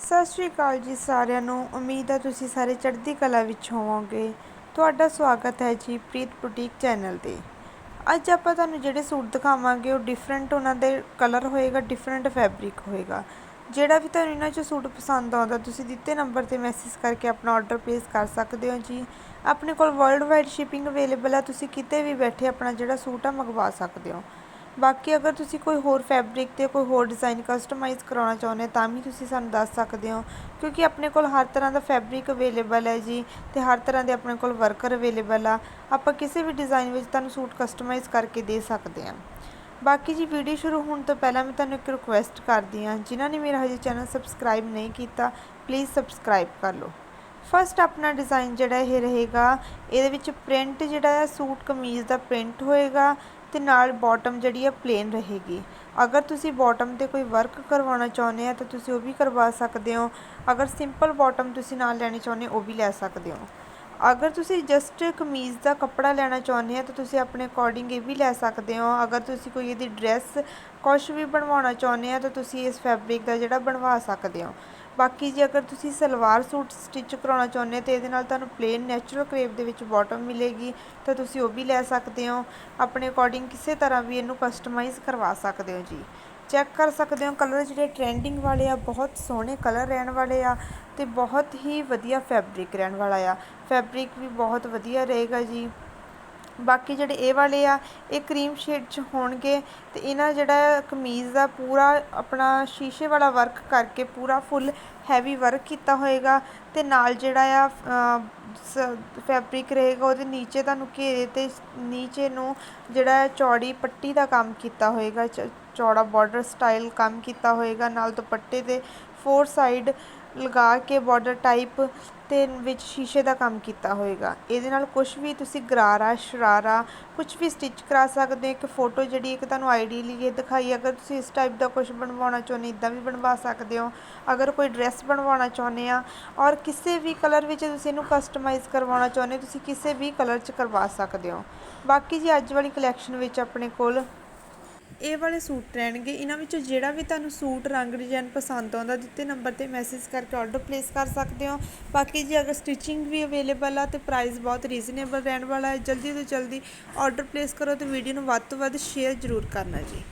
ਸਤਿ ਸ਼੍ਰੀ ਅਕਾਲ ਜੀ ਸਾਰਿਆਂ ਨੂੰ। ਉਮੀਦ ਹੈ ਤੁਸੀਂ ਸਾਰੇ ਚੜ੍ਹਦੀ ਕਲਾ ਵਿੱਚ ਹੋਵੋਗੇ। ਤੁਹਾਡਾ ਸਵਾਗਤ ਹੈ ਜੀ ਪ੍ਰੀਤ ਬੁਟੀਕ ਚੈਨਲ ਤੇ। ਅੱਜ ਆਪਾਂ ਤੁਹਾਨੂੰ ਜਿਹੜੇ ਸੂਟ ਦਿਖਾਵਾਂਗੇ, ਉਹ ਡਿਫਰੈਂਟ ਉਹਨਾਂ ਦੇ ਕਲਰ ਹੋਏਗਾ ਡਿਫਰੈਂਟ ਫੈਬਰਿਕ ਹੋਏਗਾ। ਜਿਹੜਾ ਵੀ ਤੁਹਾਨੂੰ ਇਹਨਾਂ ਚੋਂ ਸੂਟ ਪਸੰਦ ਆਉਂਦਾ, ਤੁਸੀਂ ਦਿੱਤੇ ਨੰਬਰ ਤੇ ਮੈਸੇਜ ਕਰਕੇ ਆਪਣਾ ਆਰਡਰ ਪਲੇਸ ਕਰ ਸਕਦੇ ਹੋ ਜੀ। ਆਪਣੇ ਕੋਲ ਵਰਲਡ ਵਾਈਡ ਸ਼ਿਪਿੰਗ ਅਵੇਲੇਬਲ ਹੈ, ਤੁਸੀਂ ਕਿਤੇ ਵੀ ਬੈਠੇ ਆਪਣਾ ਜਿਹੜਾ ਸੂਟ ਆ ਮੰਗਵਾ ਸਕਦੇ ਹੋ। ਬਾਕੀ ਅਗਰ ਤੁਸੀਂ ਕੋਈ ਹੋਰ ਫੈਬਰਿਕ ਤੇ ਕੋਈ ਹੋਰ ਡਿਜ਼ਾਈਨ ਕਸਟਮਾਈਜ਼ ਕਰਾਉਣਾ ਚਾਹੁੰਦੇ ਤਾਂ ਵੀ ਤੁਸੀਂ ਸਾਨੂੰ ਦੱਸ ਸਕਦੇ ਹੋ। ਕਿਉਂਕਿ ਆਪਣੇ ਕੋਲ ਹਰ ਤਰ੍ਹਾਂ ਦਾ ਫੈਬਰਿਕ ਅਵੇਲੇਬਲ ਹੈ ਜੀ ਤੇ ਹਰ ਤਰ੍ਹਾਂ ਦੇ ਆਪਣੇ ਕੋਲ ਵਰਕਰ ਅਵੇਲੇਬਲ ਆ। ਆਪਾਂ ਕਿਸੇ ਵੀ ਡਿਜ਼ਾਈਨ ਵਿੱਚ ਤੁਹਾਨੂੰ ਸੂਟ ਕਸਟਮਾਈਜ਼ ਕਰਕੇ ਦੇ ਸਕਦੇ ਹਾਂ। ਬਾਕੀ ਜੀ ਵੀਡੀਓ ਸ਼ੁਰੂ ਹੋਣ ਤੋਂ ਪਹਿਲਾਂ ਮੈਂ ਤੁਹਾਨੂੰ ਇੱਕ ਰਿਕੁਐਸਟ ਕਰਦੀ ਹਾਂ, ਜਿਨ੍ਹਾਂ ਨੇ ਮੇਰਾ ਹਜੇ ਚੈਨਲ ਸਬਸਕ੍ਰਾਈਬ ਨਹੀਂ ਕੀਤਾ ਪਲੀਜ਼ ਸਬਸਕ੍ਰਾਈਬ ਕਰ ਲਓ। ਫਸਟ ਆਪਣਾ ਡਿਜ਼ਾਈਨ ਜਿਹੜਾ ਇਹ ਰਹੇਗਾ, ਇਹਦੇ ਵਿੱਚ ਪ੍ਰਿੰਟ ਜਿਹੜਾ ਆ ਸੂਟ, ਕਮੀਜ਼ ਦਾ ਪ੍ਰਿੰਟ ਹੋਏਗਾ ਤੇ ਨਾਲ ਬਾਟਮ ਜਿਹੜੀ ਆ ਪਲੇਨ ਰਹੇਗੀ। ਅਗਰ ਤੁਸੀਂ ਬਾਟਮ ਤੇ ਕੋਈ ਵਰਕ ਕਰਵਾਉਣਾ ਚਾਹੁੰਦੇ ਆ, ਤਾਂ ਤੁਸੀਂ ਉਹ ਵੀ ਕਰਵਾ ਸਕਦੇ ਹੋ। ਅਗਰ ਸਿੰਪਲ ਬਾਟਮ ਤੁਸੀਂ ਨਾਲ ਲੈਣੀ ਚਾਹੁੰਦੇ ਹੋ, ਉਹ ਵੀ ਲੈ ਸਕਦੇ ਹੋ। ਅਗਰ ਤੁਸੀਂ ਜਸਟ ਕਮੀਜ਼ ਦਾ ਕੱਪੜਾ ਲੈਣਾ ਚਾਹੁੰਦੇ ਆ, ਤਾਂ ਤੁਸੀਂ ਆਪਣੇ ਅਕੋਰਡਿੰਗ ਇਹ ਵੀ ਲੈ ਸਕਦੇ ਹੋ। ਅਗਰ ਤੁਸੀਂ ਕੋਈ ਇਹਦੀ ਡਰੈਸ ਕੁਝ ਵੀ ਬਣਵਾਉਣਾ ਚਾਹੁੰਦੇ ਆ, ਤਾਂ ਤੁਸੀਂ ਇਸ ਫੈਬਰਿਕ ਦਾ ਜਿਹੜਾ ਬਣਵਾ ਸਕਦੇ ਹੋ। ਬਾਕੀ ਜੇ ਅਗਰ ਤੁਸੀਂ ਸਲਵਾਰ ਸੂਟ ਸਟਿਚ ਕਰਾਉਣਾ ਚਾਹੁੰਦੇ ਹੋ ਤੇ ਇਹਦੇ ਨਾਲ ਤੁਹਾਨੂੰ ਪਲੇਨ ਨੈਚੁਰਲ ਕਰੇਪ ਦੇ ਵਿੱਚ ਬਾਟਮ ਮਿਲੇਗੀ, ਤਾਂ ਤੁਸੀਂ ਉਹ ਵੀ ਲੈ ਸਕਦੇ ਹੋ। ਆਪਣੇ ਅਕੋਰਡਿੰਗ ਕਿਸੇ ਤਰ੍ਹਾਂ ਵੀ ਇਹਨੂੰ ਕਸਟਮਾਈਜ਼ ਕਰਵਾ ਸਕਦੇ ਹੋ ਜੀ। ਚੈੱਕ ਕਰ ਸਕਦੇ ਹੋ ਕਲਰ ਜਿਹੜੇ ਟ੍ਰੈਂਡਿੰਗ ਵਾਲੇ ਆ, ਬਹੁਤ ਸੋਹਣੇ ਕਲਰ ਰਹਿਣ ਵਾਲੇ ਆ ਤੇ ਬਹੁਤ ਹੀ ਵਧੀਆ ਫੈਬਰਿਕ ਰਹਿਣ ਵਾਲਾ ਆ। ਫੈਬਰਿਕ ਵੀ ਬਹੁਤ ਵਧੀਆ ਰਹੇਗਾ ਜੀ। ਬਾਕੀ ਜਿਹੜੇ ਇਹ ਵਾਲੇ ਆ, ਇਹ ਕਰੀਮ ਸ਼ੇਡ 'ਚ ਹੋਣਗੇ ਤੇ ਇਹਨਾਂ ਜਿਹੜਾ ਕਮੀਜ਼ ਦਾ ਪੂਰਾ ਆਪਣਾ ਸ਼ੀਸ਼ੇ ਵਾਲਾ ਵਰਕ ਕਰਕੇ ਪੂਰਾ ਫੁੱਲ ਹੈਵੀ ਵਰਕ ਕੀਤਾ ਹੋਏਗਾ ਤੇ ਨਾਲ ਜਿਹੜਾ ਆ ਫੈਬਰਿਕ ਰਹੇਗਾ, ਉਹਦੇ ਨੀਚੇ ਤੁਹਾਨੂੰ ਘੇਰੇ ਤੇ ਨੀਚੇ ਨੂੰ ਜਿਹੜਾ ਚੌੜੀ ਪੱਟੀ ਦਾ ਕੰਮ ਕੀਤਾ ਹੋਏਗਾ ਚੌੜਾ ਬਾਰਡਰ ਸਟਾਈਲ ਕੰਮ ਕੀਤਾ ਹੋਏਗਾ, ਨਾਲ ਦੁਪੱਟੇ ਦੇ ਫੋਰ ਸਾਈਡ ਲਗਾ ਕੇ ਬਾਰਡਰ ਟਾਈਪ ਅਤੇ ਵਿੱਚ ਸ਼ੀਸ਼ੇ ਦਾ ਕੰਮ ਕੀਤਾ ਹੋਏਗਾ। ਇਹਦੇ ਨਾਲ ਕੁਛ ਵੀ ਤੁਸੀਂ ਗਰਾਰਾ, ਸ਼ਰਾਰਾ, ਕੁਛ ਵੀ ਸਟਿਚ ਕਰਾ ਸਕਦੇ ਹੋ। ਇੱਕ ਫੋਟੋ ਜਿਹੜੀ ਇੱਕ ਤੁਹਾਨੂੰ ਆਈਡੀਅਲੀ ਇਹ ਦਿਖਾਈ, ਅਗਰ ਤੁਸੀਂ ਇਸ ਟਾਈਪ ਦਾ ਕੁਛ ਬਣਵਾਉਣਾ ਚਾਹੁੰਦੇ ਇੱਦਾਂ ਵੀ ਬਣਵਾ ਸਕਦੇ ਹੋ। ਅਗਰ ਕੋਈ ਡਰੈਸ ਬਣਵਾਉਣਾ ਚਾਹੁੰਦੇ ਆ ਔਰ ਕਿਸੇ ਵੀ ਕਲਰ ਵਿੱਚ ਤੁਸੀਂ ਇਹਨੂੰ ਕਸਟਮਾਈਜ਼ ਕਰਵਾਉਣਾ ਚਾਹੁੰਦੇ ਤੁਸੀਂ ਕਿਸੇ ਵੀ ਕਲਰ 'ਚ ਕਰਵਾ ਸਕਦੇ ਹੋ। ਬਾਕੀ ਜੀ ਅੱਜ ਵਾਲੀ ਕਲੈਕਸ਼ਨ ਵਿੱਚ ਆਪਣੇ ਕੋਲ ਇਹ ਵਾਲੇ ਸੂਟ ਰਹਿਣਗੇ। ਇਹਨਾਂ ਵਿੱਚੋਂ ਜਿਹੜਾ ਵੀ ਤੁਹਾਨੂੰ ਸੂਟ, ਰੰਗ, ਡਿਜ਼ਾਈਨ ਪਸੰਦ ਆਉਂਦਾ, ਦਿੱਤੇ ਨੰਬਰ ਤੇ ਮੈਸੇਜ ਕਰਕੇ ਆਰਡਰ ਪਲੇਸ ਕਰ ਸਕਦੇ ਹੋ। ਬਾਕੀ ਜੇ ਅਗਰ ਸਟਿਚਿੰਗ ਵੀ ਅਵੇਲੇਬਲ ਆ ਤੇ ਪ੍ਰਾਈਸ ਬਹੁਤ ਰੀਜ਼ਨੇਬਲ ਰਹਿਣ ਵਾਲਾ ਹੈ। ਜਲਦੀ ਤੋਂ ਜਲਦੀ ਆਰਡਰ ਪਲੇਸ ਕਰੋ ਤੇ ਵੀਡੀਓ ਨੂੰ ਵੱਧ ਤੋਂ ਵੱਧ ਸ਼ੇਅਰ ਜ਼ਰੂਰ ਕਰਨਾ ਜੀ।